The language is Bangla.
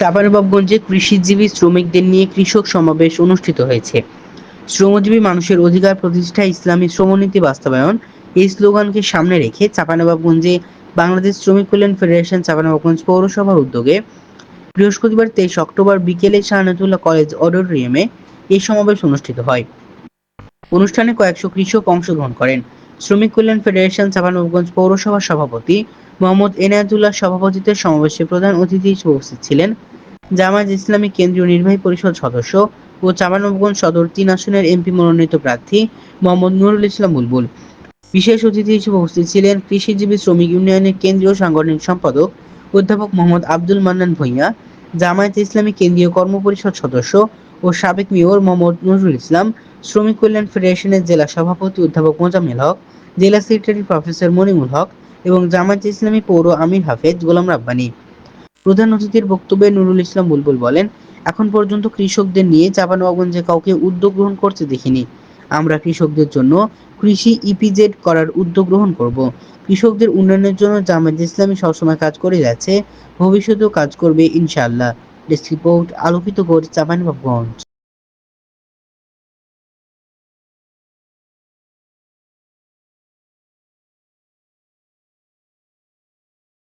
চাঁপাইনবাবগঞ্জে কৃষিজীবী শ্রমিকদের নিয়ে কৃষক সমাবেশ অনুষ্ঠিত হয়েছে। শ্রমজীবী মানুষের অধিকার প্রতিষ্ঠা, ইসলামী শ্রমনীতি বাস্তবায়ন এই স্লোগানকে সামনে রেখে চাঁপাইনবাবগঞ্জে বাংলাদেশ শ্রমিক কল্যাণ ফেডারেশন চাঁপাইনবাবগঞ্জ পৌরসভার উদ্যোগে বৃহস্পতিবার তেইশ অক্টোবর বিকেলে শাহনাতুল্লাহ কলেজ অডিটোরিয়ামে এই সমাবেশ অনুষ্ঠিত হয়। অনুষ্ঠানে কয়েকশো কৃষক অংশগ্রহণ করেন। শ্রমিক কল্যাণ ফেডারেশন চাঁপাইনবাবগঞ্জ পৌরসভার সভাপতি মোহাম্মদ এনায়েতুল্লাহ সভাপতিত্বে সমাবেশে প্রধান অতিথি হিসেবে উপস্থিত ছিলেন জামায়াত ইসলামী কেন্দ্রীয় নির্বাহী পরিষদ সদস্য ও চাঁপাইনবাবগঞ্জ সদর তিন আসনের এমপি মনোনীত প্রার্থী মোহাম্মদ নুরুল ইসলাম বুলবুল। বিশেষ অতিথি হিসেবে উপস্থিত ছিলেন কৃষিজীবী শ্রমিক ইউনিয়নের কেন্দ্রীয় সাংগঠনিক সম্পাদক অধ্যাপক মোহাম্মদ আব্দুল মান্নান ভূঁইয়া, জামায়াত ইসলামী কেন্দ্রীয় কর্মপরিষদ সদস্য ও সাবেক মেয়র মোহাম্মদ নজরুল ইসলাম, শ্রমিক কল্যাণ ফেডারেশনের জেলা সভাপতি অধ্যাপক মোজাম্মেল হক, জেলা সেক্রেটারি প্রফেসর মনিমুল হক এবং জামায়াত ইসলামী পৌর আমির হাফেজ গোলাম রাব্বানি। প্রধান অতিথির বক্তব্যে নুরুল ইসলাম বুলবুল বলেন, এখন পর্যন্ত কৃষকদের নিয়ে চাঁপানবাবগঞ্জে কাউকে উদ্যোগ গ্রহণ করতে দেখিনি। আমরা কৃষকদের জন্য কৃষি ইপিজেড করার উদ্যোগ গ্রহণ করব। কৃষকদের উন্নয়নের জন্য জামায়াত ইসলামী সবসময় কাজ করে যাচ্ছে। ভবিষ্যতেও কাজ করবে ইনশাআল্লাহ। ডেস্ক রিপোর্ট, আলোকিত করে চাঁপাইনবাবগঞ্জ